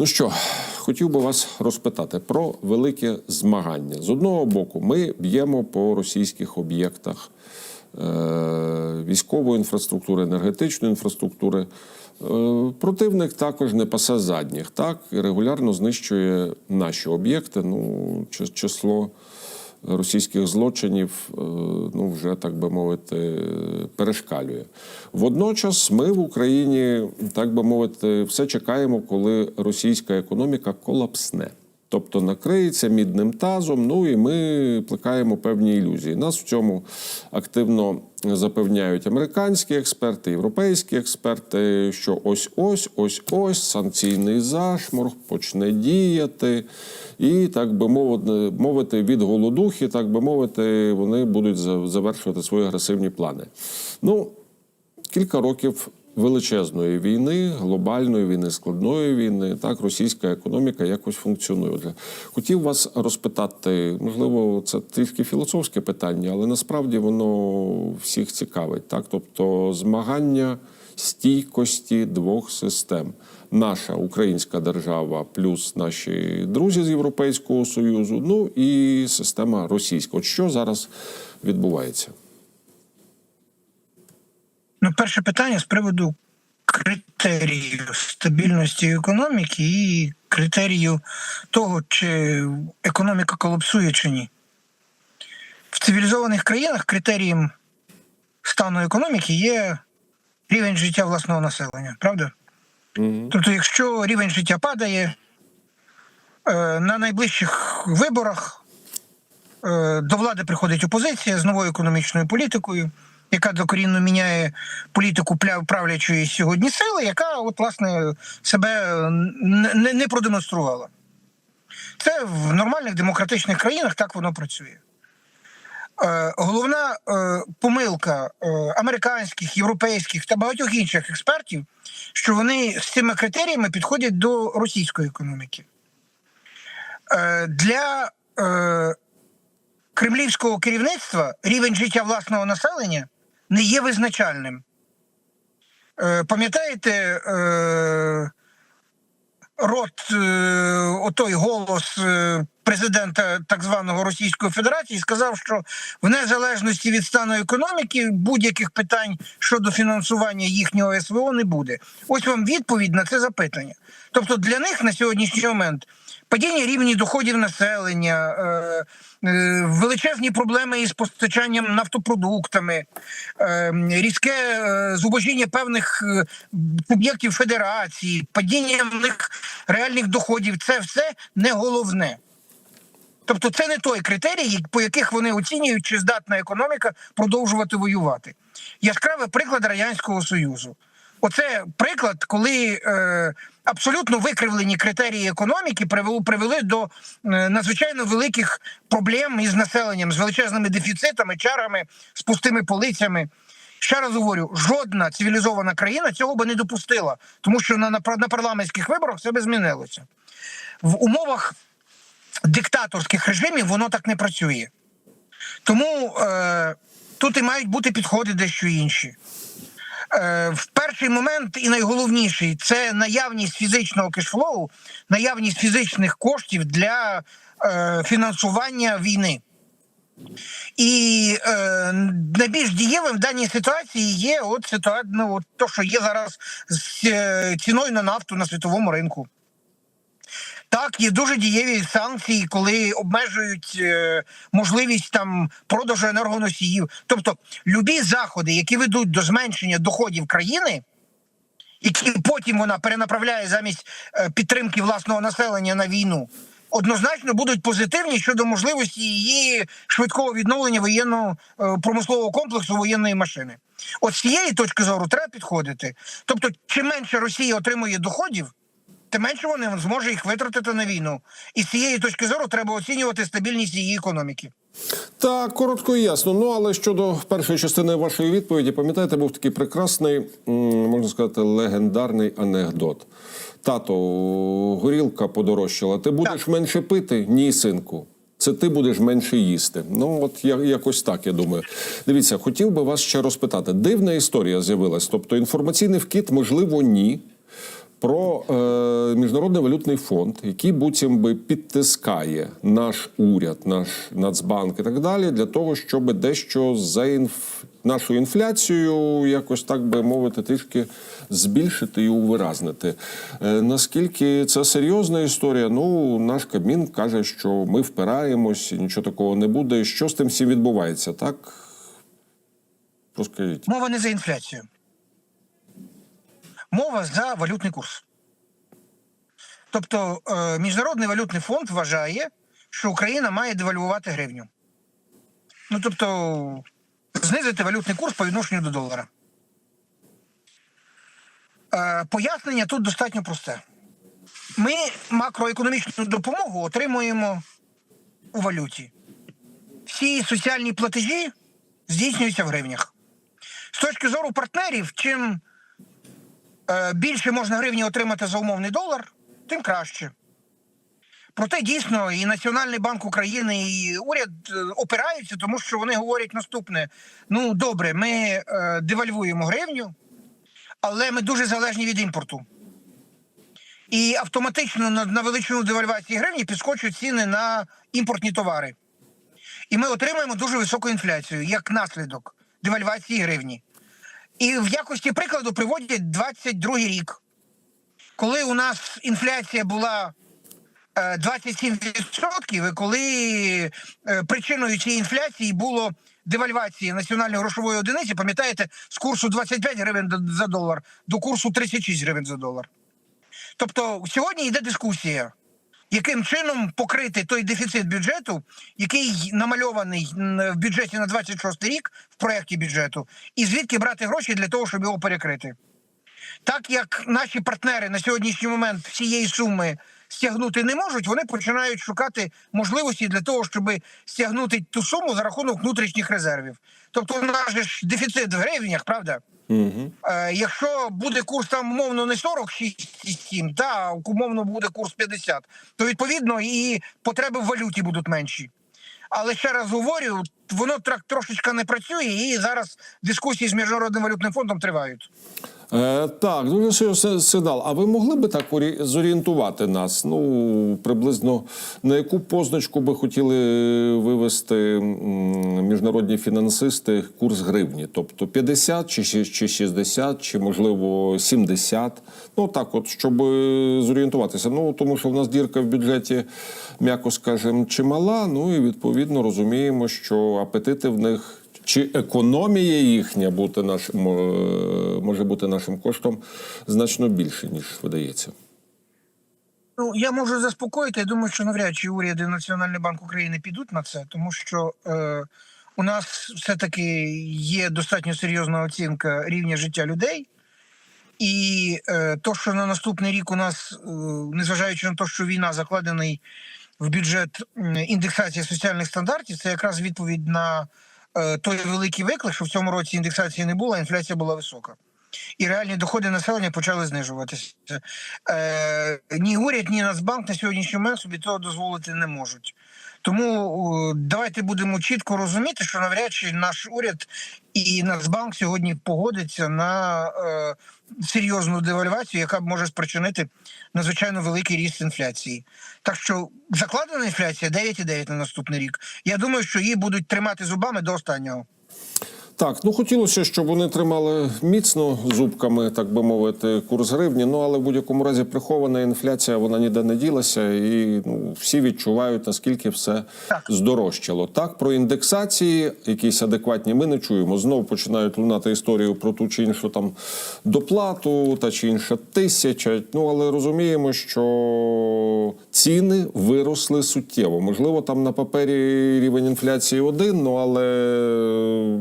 Ну що, хотів би вас розпитати про велике змагання. З одного боку, ми б'ємо по російських об'єктах е, військової інфраструктури, енергетичної інфраструктури. Е, Противник також не пасе задніх, так і регулярно знищує наші об'єкти. Ну, чи- число російських злочинів, е, ну вже так би мовити, перешкалює. Водночас ми в Україні, так би мовити, все чекаємо, коли російська економіка колапсне. Тобто накриється мідним тазом, ну і ми плекаємо певні ілюзії. Нас в цьому активно запевняють американські експерти, європейські експерти, що ось ось ось ось санкційний зашморг почне діяти, і так би мовити, від голодухи, так би мовити, вони будуть за- завершувати свої агресивні плани. Ну, кілька років величезної війни, глобальної війни, складної війни, так російська економіка якось функціонує. Хотів вас розпитати, можливо, це трішки філософське питання, але насправді воно всіх цікавить. Так, тобто змагання стійкості двох систем. Наша українська держава, плюс наші друзі з Європейського Союзу, ну і система російська. От що зараз відбувається? Ну, перше питання з приводу критерію стабільності економіки і критерію того, чи економіка колапсує чи ні. В цивілізованих країнах критерієм стану економіки є рівень життя власного населення, правда? Тобто, якщо рівень життя падає, е, на найближчих виборах е, до влади приходить опозиція з новою економічною політикою, яка докорінно міняє політику правлячої сьогодні сили, яка от, власне себе не, не- не продемонструвала. Це в нормальних демократичних країнах так воно працює. Е, Головна е, помилка е, американських, європейських та багатьох інших експертів, що вони з цими критеріями підходять до російської економіки. Е, Для е, кремлівського керівництва рівень життя власного населення не є визначальним. Е, Пам'ятаєте, е, рот, е, отой голос президента так званого Російської Федерації сказав, що в незалежності від стану економіки будь-яких питань щодо фінансування їхнього СВО не буде. Ось вам відповідь на це запитання. Тобто для них на сьогоднішній момент падіння рівні доходів населення, е, е, величезні проблеми із постачанням нафтопродуктами, е, різке зубожіння певних суб'єктів федерації, падіння в них реальних доходів це все не головне. Тобто це не той критерій, по яких вони оцінюють, чи здатна економіка продовжувати воювати. Яскравий приклад Радянського Союзу. Оце приклад, коли абсолютно викривлені критерії економіки привели, привели до е, надзвичайно великих проблем із населенням, з величезними дефіцитами, чарами, з пустими полицями. Ще раз говорю, жодна цивілізована країна цього би не допустила, тому що на, на, парламентських виборах все би змінилося. В умовах диктаторських режимів воно так не працює. Тому е, тут і мають бути підходи дещо інші. Е, перший момент і найголовніший це наявність фізичного кешфлоу, наявність фізичних коштів для е, фінансування війни. І е, найбільш дієвим в даній ситуації є от ситуація, ну, от то, що є зараз з е, ціною на нафту на світовому ринку. Так, є дуже дієві санкції, коли обмежують е, можливість там продажу енергоносіїв. Тобто, любі заходи, які ведуть до зменшення доходів країни, які потім вона перенаправляє замість е, підтримки власного населення на війну, однозначно будуть позитивні щодо можливості її швидкого відновлення воєнного е, промислового комплексу воєнної машини. От з цієї точки зору треба підходити. Тобто, чим менше Росія отримує доходів, тим менше вони зможе їх витратити на війну. І з цієї точки зору треба оцінювати стабільність її економіки. Так, коротко і ясно. Ну але щодо першої частини вашої відповіді, пам'ятаєте, був такий прекрасний, можна сказати, легендарний анекдот. Тато, горілка подорожчала. Ти будеш менше пити? Ні, синку. Це ти будеш менше їсти. Ну от я якось так я думаю. Дивіться, хотів би вас ще розпитати. Дивна історія з'явилась. Тобто інформаційний вкид, можливо, ні. Про е, міжнародний валютний фонд, який буцім би підтискає наш уряд, наш Нацбанк і так далі, для того, щоб дещо за інф... нашу інфляцію, якось так би мовити, трішки збільшити і увиразнити. Е, наскільки це серйозна історія? Ну, наш Кабмін каже, що ми впираємось, нічого такого не буде. Що з тим всім відбувається, так? Розкажіть. Мова не за інфляцію. Мова за валютний курс. Тобто е, Міжнародний валютний фонд вважає, що Україна має девальвувати гривню. Ну тобто, знизити валютний курс по відношенню до долара. Е, пояснення тут достатньо просте. Ми макроекономічну допомогу отримуємо у валюті. Всі соціальні платежі здійснюються в гривнях. З точки зору партнерів, чим більше можна гривні отримати за умовний долар, тим краще. Проте дійсно і Національний банк України, і уряд е, опираються, тому що вони говорять наступне: ну добре, ми е, девальвуємо гривню, але ми дуже залежні від імпорту. І автоматично на, на величину девальвації гривні підскочують ціни на імпортні товари. І ми отримаємо дуже високу інфляцію як наслідок девальвації гривні. І в якості прикладу приводять 22 рік, коли у нас інфляція була е, 27%, і коли е, причиною цієї інфляції було девальвація національної грошової одиниці, пам'ятаєте, з курсу 25 гривень за долар до курсу 36 гривень за долар. Тобто сьогодні йде дискусія, яким чином покрити той дефіцит бюджету, який намальований в бюджеті на 26 рік в проєкті бюджету, і звідки брати гроші для того, щоб його перекрити. Так як наші партнери на сьогоднішній момент всієї суми стягнути не можуть, вони починають шукати можливості для того, щоб стягнути ту суму за рахунок внутрішніх резервів. Тобто, у нас ж дефіцит в гривнях, правда? Угу. Е, якщо буде курс там умовно не 46,7, та умовно буде курс 50, то відповідно і потреби в валюті будуть менші. Але ще раз говорю, воно трак трошечки не працює, і зараз дискусії з міжнародним валютним фондом тривають. Е, так, ну Василь Сигнал, а ви могли би так зорієнтувати нас? Ну, приблизно на яку позначку би хотіли вивести міжнародні фінансисти курс гривні? Тобто 50 чи, чи 60, чи можливо 70? Ну так, от щоб зорієнтуватися. Ну тому що в нас дірка в бюджеті, м'яко скажемо, чимала. Ну і відповідно розуміємо, що апетити в них. Чи економія їхня бути нашим е, може бути нашим коштом значно більше, ніж видається? Ну я можу заспокоїти. Я думаю, що навряд чи уряд і Національний банк України підуть на це, тому що е, у нас все-таки є достатньо серйозна оцінка рівня життя людей. І е, то, що на наступний рік у нас, е, незважаючи на те, що війна закладений в бюджет індексації соціальних стандартів, це якраз відповідь на е, той великий виклик, що в цьому році індексації не було, а інфляція була висока. І реальні доходи населення почали знижуватися. Е, ні уряд, ні Нацбанк на сьогоднішній момент собі цього дозволити не можуть. Тому давайте будемо чітко розуміти, що навряд чи наш уряд і Нацбанк сьогодні погодиться на е, серйозну девальвацію, яка може спричинити надзвичайно великий ріст інфляції. Так що закладена інфляція 9,9 на наступний рік. Я думаю, що її будуть тримати зубами до останнього. Так, ну хотілося, щоб вони тримали міцно зубками, так би мовити, курс гривні. Ну але в будь-якому разі прихована інфляція, вона ніде не ділася, і ну всі відчувають наскільки все Так. здорожчало. Так, про індексації, якісь адекватні, ми не чуємо. Знов починають лунати історію про ту чи іншу там доплату, та чи інша тисяча. Ну але розуміємо, що ціни виросли суттєво. Можливо, там на папері рівень інфляції один, ну але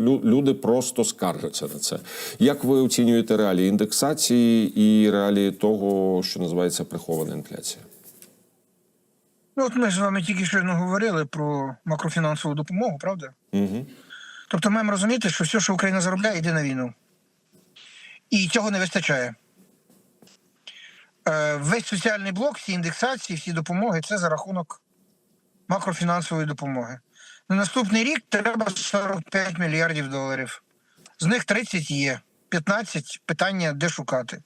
лю- люди просто скаржаться на це. Як ви оцінюєте реалії індексації і реалії того, що називається прихована інфляція? Ну, от ми з вами тільки щойно говорили про макрофінансову допомогу, правда? Угу. Тобто маємо розуміти, що все, що Україна заробляє, йде на війну. І цього не вистачає. Е, Весь соціальний блок, всі індексації, всі допомоги це за рахунок макрофінансової допомоги. На наступний рік треба 45 мільярдів доларів. З них 30 є, 15 питання де шукати.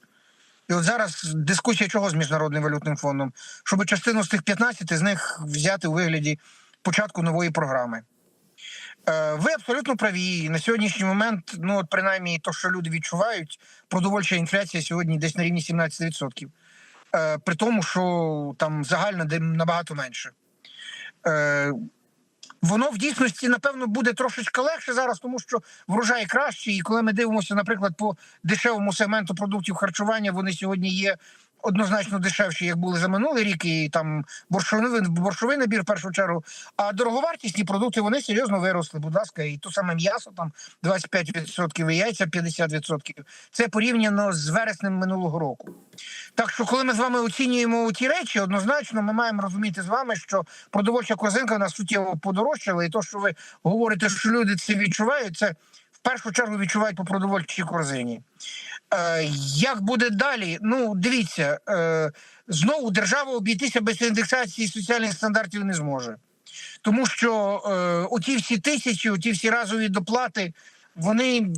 І от зараз дискусія чого з міжнародним валютним фондом, щоб частину з тих 15 з них взяти у вигляді початку нової програми. Е, Ви абсолютно праві. На сьогоднішній момент, ну от принаймні, то, що люди відчувають, продовольча інфляція сьогодні десь на рівні 17%. Е, При тому, що там загальна де набагато менше. Воно в дійсності, напевно, буде трошечки легше зараз, тому що врожай краще. І коли ми дивимося, наприклад, по дешевому сегменту продуктів харчування, вони сьогодні є однозначно дешевші, як були за минулий рік, і там борщовий, борщовий набір в першу чергу. А дороговартісні продукти вони серйозно виросли. Будь ласка, і то саме м'ясо там 25%, і яйця 50%. Це порівняно з вереснем минулого року. Так що, коли ми з вами оцінюємо ті речі, однозначно ми маємо розуміти з вами, що продовольча корзинка нас суттєво подорожчала, і то, що ви говорите, що люди це відчувають, це в першу чергу відчувають по продовольчій корзині. Е, як буде далі? Ну, дивіться, е, знову держава обійтися без індексації соціальних стандартів не зможе. Тому що е, оті всі тисячі, оті всі разові доплати, вони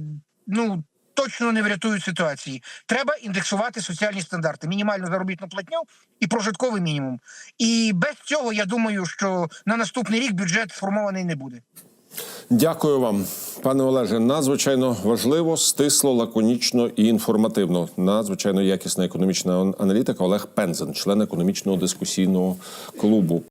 ну точно не врятують ситуації. Треба індексувати соціальні стандарти, мінімальну заробітну платню і прожитковий мінімум. І без цього я думаю, що на наступний рік бюджет сформований не буде. Дякую вам, пане Олеже. Надзвичайно важливо, стисло, лаконічно і інформативно. Надзвичайно якісна економічна аналітика. Олег Пензен, член економічного дискусійного клубу.